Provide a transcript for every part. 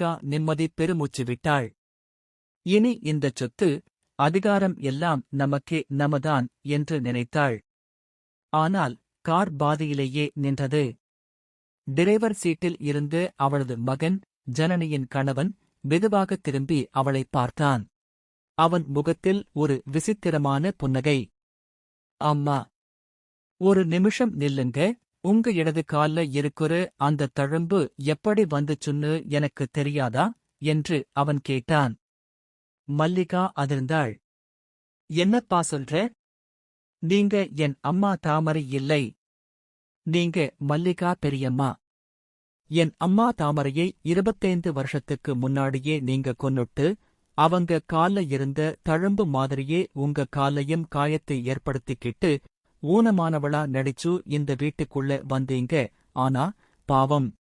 மல்லிகா நிம்மதி பெருமூச்சு விட்டாள். இனி இந்தச் சொத்து அதிகாரம் எல்லாம் நமக்கே நமதான் என்று நினைத்தாள். ஆனால் கார் பாதியிலேயே நின்றது. டிரைவர் சீட்டில் இருந்து அவளது மகன் ஜனனியின் கணவன் மெதுவாக திரும்பி அவளை பார்த்தான். அவன் முகத்தில் ஒரு விசித்திரமான புன்னகை. அம்மா! ஒரு நிமிஷம் நில்லுங்க. உங்க இடது கால்ல இருக்கிற அந்த தழும்பு எப்படி வந்துச்சுன்னு எனக்கு தெரியாதா? என்று அவன் கேட்டான். மல்லிகா அதிர்ந்தாள். என்னப்பா சொல்ற? நீங்க என் அம்மா தாமரை இல்லை. நீங்க மல்லிகா பெரியம்மா. என் அம்மா தாமரையை இருபத்தைந்து வருஷத்துக்கு முன்னாடியே நீங்க கொன்னுட்டு அவங்க கால்ல இருந்த தழும்பு மாதிரியே உங்க காலையும் காயத்தை ஏற்படுத்திக்கிட்டு ஊனமானவளா நடிச்சு இந்த வீட்டுக்குள்ள வந்தீங்க. ஆனா பாவம்.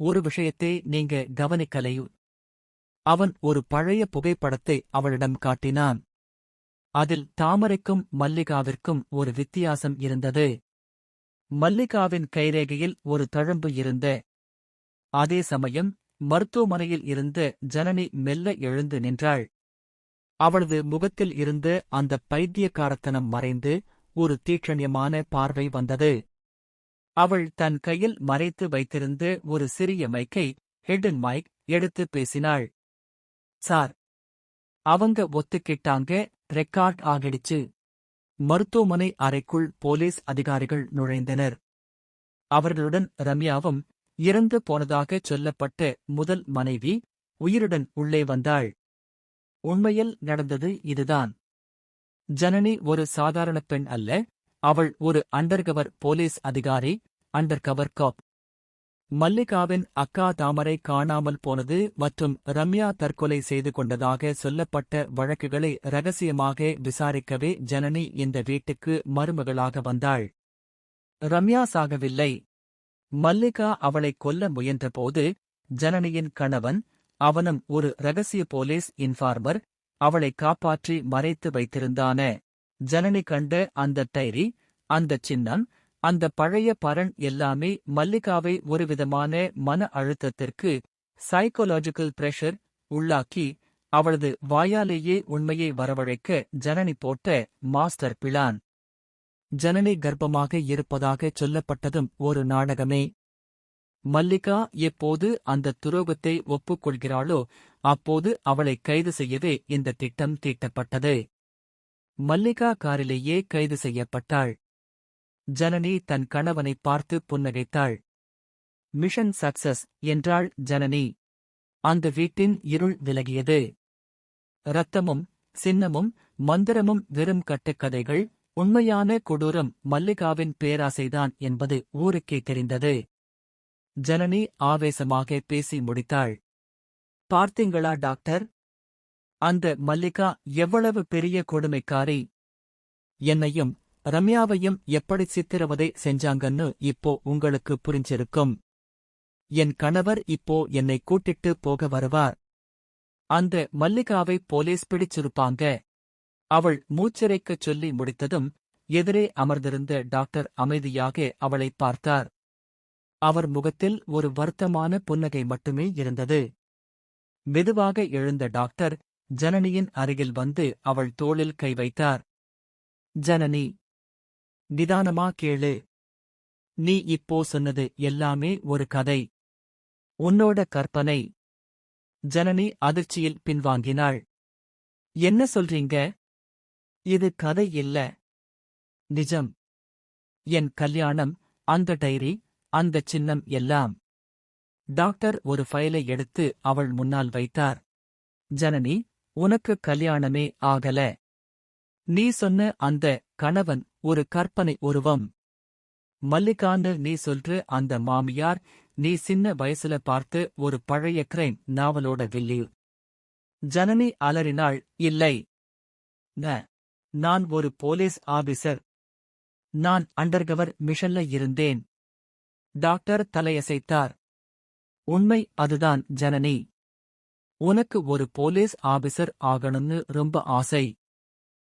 ஒரு விஷயத்தை நீங்க கவனிக்கலையு? அவன் ஒரு பழைய புகைப்படத்தை அவளிடம் காட்டினான். அதில் தாமரைக்கும் மல்லிகாவிற்கும் ஒரு வித்தியாசம் இருந்தது. மல்லிகாவின் கைரேகையில் ஒரு தழும்பு இருந்த. அதே சமயம் மருத்துவமனையில் இருந்த ஜனனி மெல்ல எழுந்து நின்றாள். அவளது முகத்தில் இருந்து அந்த பைத்தியக்காரத்தனம் மறைந்து ஒரு தீட்சண்யமான பார்வை வந்தது. அவள் தன் கையில் மறைத்து வைத்திருந்த ஒரு சிறிய மைக்கை ஹெடன் மைக் எடுத்து பேசினாள். சார் அவங்க ஒத்துக்கிட்டாங்க ரெக்கார்ட் ஆகிடுச்சு. மருத்துவமனை அறைக்குள் போலீஸ் அதிகாரிகள் நுழைந்தனர். அவர்களுடன் ரம்யாவும் இறந்து போனதாகச் சொல்லப்பட்ட முதல் மனைவி உயிருடன் உள்ளே வந்தாள். உண்மையில் நடந்தது இதுதான். ஜனனி ஒரு சாதாரண பெண் அல்ல. அவள் ஒரு அண்டர்கவர் போலீஸ் அதிகாரி அண்டர்கவர் காப். மல்லிகாவின் அக்கா தாமரை காணாமல் போனது மற்றும் ரம்யா தற்கொலை செய்து கொண்டதாக சொல்லப்பட்ட வழக்குகளை ரகசியமாக விசாரிக்கவே ஜனனி இந்த வீட்டுக்கு மருமகளாக வந்தாள். ரம்யா சாகவில்லை. மல்லிகா அவளை கொல்ல முயன்றபோது ஜனனியின் கணவன் அவனும் ஒரு ரகசிய போலீஸ் இன்ஃபார்மர் அவளை காப்பாற்றி மறைத்து வைத்திருந்தான. ஜனனி கண்ட அந்த டைரி அந்த சின்னம் அந்த பழைய பரண் எல்லாமே மல்லிகாவை ஒருவிதமான மன அழுத்தத்திற்கு சைக்கோலாஜிக்கல் பிரஷர் உள்ளாக்கி அவளது வாயாலேயே உண்மையை வரவழைக்க ஜனனி போட்ட மாஸ்டர் பிளான் ஜனனி கர்ப்பமாக இருப்பதாகச் சொல்லப்பட்டதும் ஒரு நாடகமே. மல்லிகா எப்போது அந்த துரோகத்தை ஒப்புக்கொள்கிறாளோ அப்போது அவளை கைது செய்யவே இந்த திட்டம் தீட்டப்பட்டது. மல்லிகா காரிலேயே கைது செய்யப்பட்டாள். ஜனனி தன் கணவனை பார்த்து புன்னகைத்தாள். மிஷன் சக்சஸ் என்றாள் ஜனனி. அந்த வீட்டின் இருள் விலகியது. இரத்தமும் சின்னமும் மந்திரமும் வெறும் கட்டுக்கதைகள் உண்மையான கொடூரம் மல்லிகாவின் பேராசைதான் என்பது ஊருக்கே தெரிந்தது. ஜனனி ஆவேசமாக பேசி முடித்தாள். பார்த்தீங்களா டாக்டர்? அந்த மல்லிகா எவ்வளவு பெரிய கொடுமைக்காரி. என்னையும் ரம்யாவையும் எப்படி சித்திரவதை செஞ்சாங்கன்னு இப்போ உங்களுக்கு புரிஞ்சிருக்கும். என் கணவர் இப்போ என்னை கூட்டிட்டு போக வருவார். அந்த மல்லிகாவை போலீஸ் பிடிச்சிருப்பாங்க. அவள் மூச்சிறைக்கச் சொல்லி முடித்ததும் எதிரே அமர்ந்திருந்த டாக்டர் அமைதியாக அவளை பார்த்தார். அவர் முகத்தில் ஒரு வருத்தமான புன்னகை மட்டுமே இருந்தது. மெதுவாக எழுந்த டாக்டர் ஜனனியின் அருகில் வந்து அவள் தோளில் கை வைத்தார். ஜனனி நிதானமா கேளு. நீ இப்போ சொன்னது எல்லாமே ஒரு கதை. உன்னோட கற்பனை. ஜனனி அதிர்ச்சியில் பின்வாங்கினாள். என்ன சொல்றீங்க? இது கதை இல்ல. நிஜம். என் கல்யாணம் அந்த டைரி அந்த சின்னம் எல்லாம். டாக்டர் ஒரு ஃபைலை எடுத்து அவள் முன்னால் வைத்தார். ஜனனி உனக்கு கல்யாணமே ஆகல. நீ சொன்ன அந்த கணவன் ஒரு கற்பனை உருவம். மல்லிகான்னு நீ சொல்ற அந்த மாமியார் நீ சின்ன வயசுல பார்த்து ஒரு பழைய கிரைம் நாவலோட வில்லி. ஜனனி அலறினாள் இல்லை. ந. நான் ஒரு போலீஸ் ஆபீசர். நான் அண்டர்கவர் மிஷன்ல இருந்தேன். டாக்டர் தலையசைத்தார். உண்மை அதுதான் ஜனனி. உனக்கு ஒரு போலீஸ் ஆபீசர் ஆகணும்னு ரொம்ப ஆசை.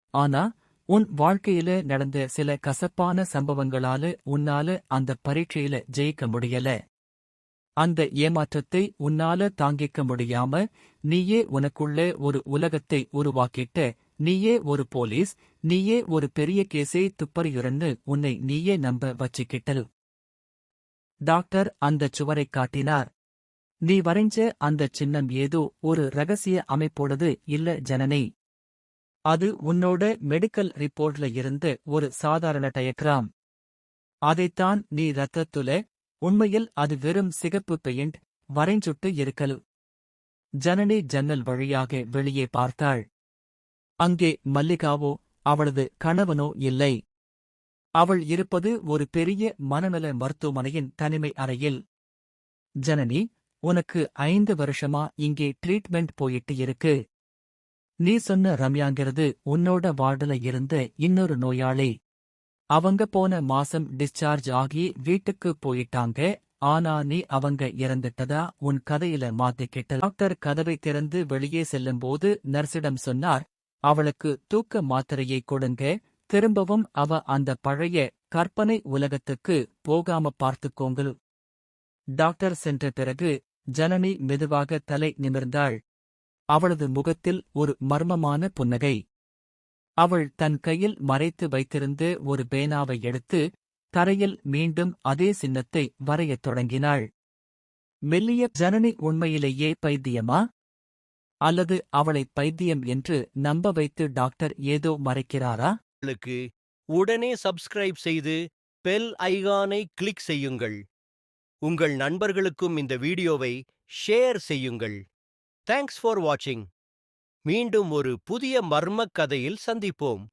ஆனா உன் வாழ்க்கையில நடந்த சில கசப்பான சம்பவங்களால உன்னால அந்த பரீட்சையில ஜெயிக்க முடியல. அந்த ஏமாற்றத்தை உன்னால தாங்கிக்க முடியாம நீயே உனக்குள்ள ஒரு உலகத்தை உருவாக்கிட்ட நீயே ஒரு போலீஸ் நீயே ஒரு பெரிய கேஸை துப்பறியுறன்னு உன்னை நீயே நம்ப வச்சுக்கிட்டல். டாக்டர் அந்தச் சுவரைக் காட்டினார். நீ வரைஞ்ச அந்தச் சின்னம் ஏதோ ஒரு ரகசிய அமைப்போடது இல்ல ஜனனி. அது உன்னோட மெடிக்கல் ரிப்போர்ட்ல இருந்து ஒரு சாதாரண டயக்ராம். அதைத்தான் நீ ரத்தத்துல உண்மையில் அது வெறும் சிகப்பு பெயிண்ட் வரைஞ்சுட்டு இருக்கலு. ஜனனி ஜன்னல் வழியாக வெளியே பார்த்தாள். அங்கே மல்லிகாவோ அவளது கணவனோ இல்லை. அவள் இருப்பது ஒரு பெரிய மனநல மருத்துவமனையின் தனிமை அறையில். ஜனனி உனக்கு ஐந்து வருஷமா இங்கே ட்ரீட்மெண்ட் போயிட்டு இருக்கு. நீ சொன்ன ரம்யாங்கிறது உன்னோட வார்டுல இருந்த இன்னொரு நோயாளி. அவங்க போன மாசம் டிஸ்சார்ஜ் ஆகி வீட்டுக்கு போயிட்டாங்க. ஆனா நீ அவங்க இறந்துட்டதா உன் கதையில மாத்திக்கிட்ட டாக்டர் கதவை திறந்து வெளியே செல்லும்போது நர்ஸிடம் சொன்னார் அவளுக்கு தூக்க மாத்திரையை கொடுங்க. திரும்பவும் அவ அந்த பழைய கற்பனை உலகத்துக்கு போகாம பார்த்துக்கோங்கள். டாக்டர் சென்ற பிறகு ஜனனி மெதுவாக தலை நிமிர்ந்தாள். அவளது முகத்தில் ஒரு மர்மமான புன்னகை. அவள் தன் கையில் மறைத்து வைத்திருந்து ஒரு பேனாவை எடுத்து தரையில் மீண்டும் அதே சின்னத்தை வரையத் தொடங்கினாள். மெல்லிய ஜனனி உண்மையிலேயே பைத்தியமா? அல்லது அவளை பைத்தியம் என்று நம்ப வைத்து டாக்டர் ஏதோ மறைக்கிறாரா? களுக்கு உடனே சப்ஸ்கிரைப் செய்து பெல் ஐகானை கிளிக் செய்யுங்கள். உங்கள் நண்பர்களுக்கும் இந்த வீடியோவை ஷேர் செய்யுங்கள். தேங்க்ஸ் ஃபார் வாட்சிங் மீண்டும் ஒரு புதிய மர்மக் கதையில் சந்திப்போம்.